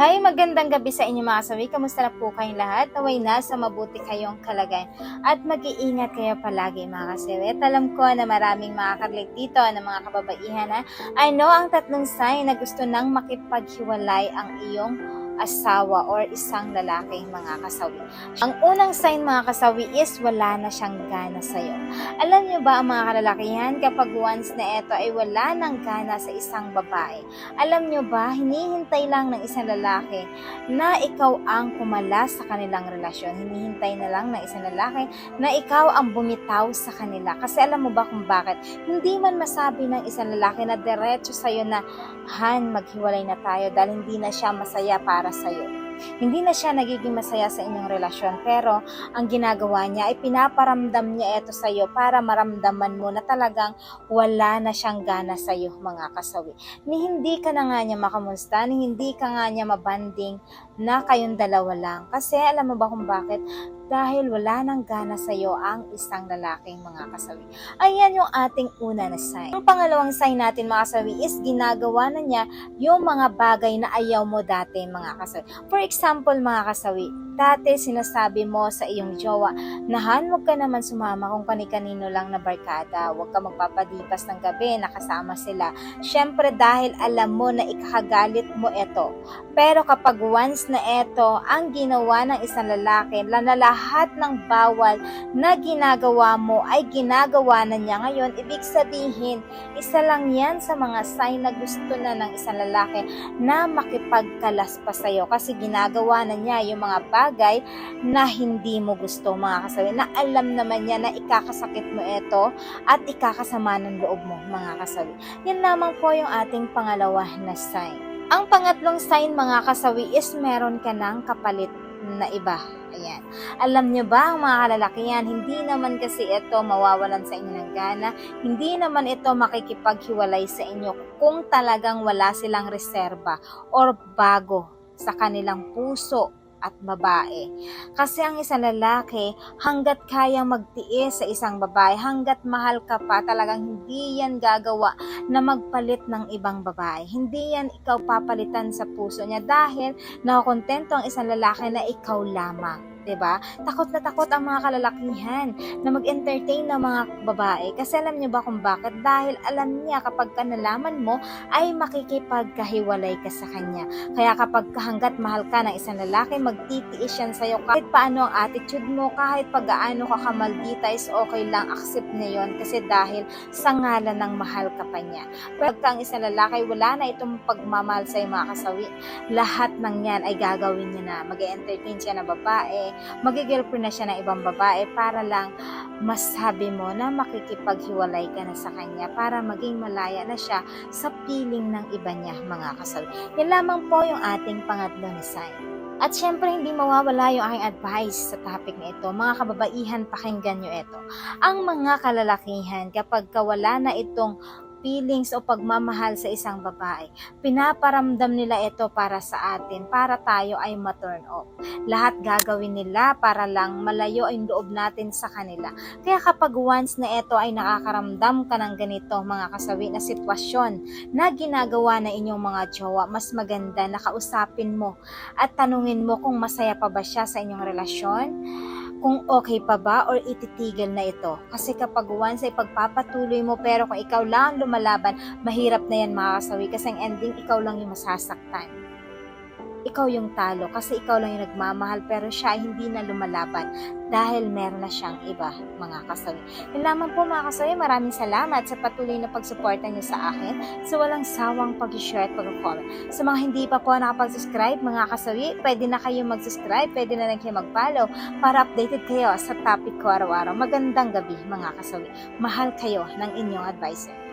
Hi, magandang gabi sa inyo mga kasawi. Kamusta na po kayong lahat? Naway na sa mabuti kayong kalagayan. At mag-iingat kayo palagi mga kasawi. At alam ko na maraming makaka-relate dito ng mga kababaihan na know ang tatlong sign na gusto nang makipaghiwalay ang iyong asawa or isang lalaki mga kasawi. Ang unang sign mga kasawi is wala na siyang gana sa'yo. Alam niyo ba ang mga kalalakihan kapag once na ito ay wala ng gana sa isang babae, alam niyo ba, hinihintay lang ng isang lalaki na ikaw ang kumala sa kanilang relasyon. Hinihintay na lang ng isang lalaki na ikaw ang bumitaw sa kanila. Kasi alam mo ba kung bakit? Hindi man masabi ng isang lalaki na diretso sa'yo na, Han, maghiwalay na tayo dahil hindi na siya masaya para sa'yo. Hindi na siya nagiging masaya sa inyong relasyon pero ang ginagawa niya ay pinaparamdam niya ito sa iyo para maramdaman mo na talagang wala na siyang gana sa iyo mga kasawi. Ni hindi ka na nga niya makamusta, ni hindi ka nga niya mabanding na kayong dalawa lang. Kasi alam mo ba kung bakit? Dahil wala nang gana sa iyo ang isang lalaking mga kasawi. Ayan yung ating una na sign. Ang pangalawang sign natin mga kasawi is ginagawa na niya yung mga bagay na ayaw mo dati mga kasawi. For example mga kasawi, dati sinasabi mo sa iyong jowa na Han, huwag ka naman sumama kung kani-kanino lang na barkada. Huwag ka magpapadipas ng gabi, nakasama sila. Siyempre dahil alam mo na ikakagalit mo ito. Pero kapag once na ito ang ginawa ng isang lalaki, na na lahat ng bawal na ginagawa mo ay ginagawa na niya ngayon, ibig sabihin, isa lang yan sa mga sign na gusto na ng isang lalaki na makipagkalas pa sa'yo kasi ginagawa na niya yung mga bagay na hindi mo gusto mga kasawi na alam naman niya na ikakasakit mo ito at ikakasama ng loob mo mga kasawi. Yan lamang po yung ating pangalawa na sign. Ang pangatlong sign mga kasawi is meron ka ng kapalit na iba. Ayan. Alam nyo ba ang mga kalalakihan, hindi naman kasi ito mawawalan sa inyo ng gana, hindi naman ito makikipaghiwalay sa inyo kung talagang wala silang reserba or bago sa kanilang puso at babae. Kasi ang isang lalaki, hanggat kaya magtiis sa isang babae, hanggat mahal ka pa, talagang hindi yan gagawa na magpalit ng ibang babae. Hindi yan ikaw papalitan sa puso niya dahil nakokontento ang isang lalaki na ikaw lamang. Ba? Takot na takot ang mga kalalakihan na mag-entertain ng mga babae. Kasi alam niyo ba kung bakit? Dahil alam niya kapag ka nalaman mo ay makikipagkahiwalay ka sa kanya. Kaya kapag hanggat mahal ka ng isang lalaki, magtitiis yan sa'yo. Kahit paano ang attitude mo, kahit pag-aano ka kamaldita is okay lang, accept na yon Kasi dahil sa ngalan ng mahal ka pa niya. Pagka ang isang lalaki, wala na itong pagmamahal sa'yo mga kasawi. Lahat ng yan ay gagawin niya na. Mag-entertain siya ng babae, magigirlfriend na siya ng ibang babae para lang masabi mo na makikipaghiwalay ka na sa kanya para maging malaya na siya sa piling ng iba niya mga kasawi. Yan lamang po yung ating pangatlo na sign. At syempre, hindi mawawala yung aking advice sa topic na ito. Mga kababaihan, pakinggan nyo ito. Ang mga kalalakihan, kapag kawala na itong feelings o pagmamahal sa isang babae. Pinaparamdam nila ito para sa atin, para tayo ay ma-turn off. Lahat gagawin nila para lang malayo ang loob natin sa kanila. Kaya kapag once na ito ay nakakaramdam ka ng ganito mga kasawi na sitwasyon na ginagawa na inyong mga jowa, mas maganda na kausapin mo at tanungin mo kung masaya pa ba siya sa inyong relasyon kung okay pa ba or ititigil na ito. Kasi kapag once ay pagpapatuloy mo pero kung ikaw lang ang lumalaban, mahirap na yan mga kasawi kasi ang ending ikaw lang yung masasaktan. Ikaw yung talo kasi ikaw lang yung nagmamahal pero siya hindi na lumalaban dahil meron na siyang iba mga kasawi. Yun lamang po mga kasawi, maraming salamat sa patuloy na pagsuporta niyo sa akin sa walang sawang pag-share at pag-comment. Sa mga hindi pa po nakapag-subscribe mga kasawi, pwede na kayo mag-subscribe, pwede na rin kayo mag-follow para updated kayo sa topic ko araw-araw. Magandang gabi mga kasawi. Mahal kayo ng inyong advisor.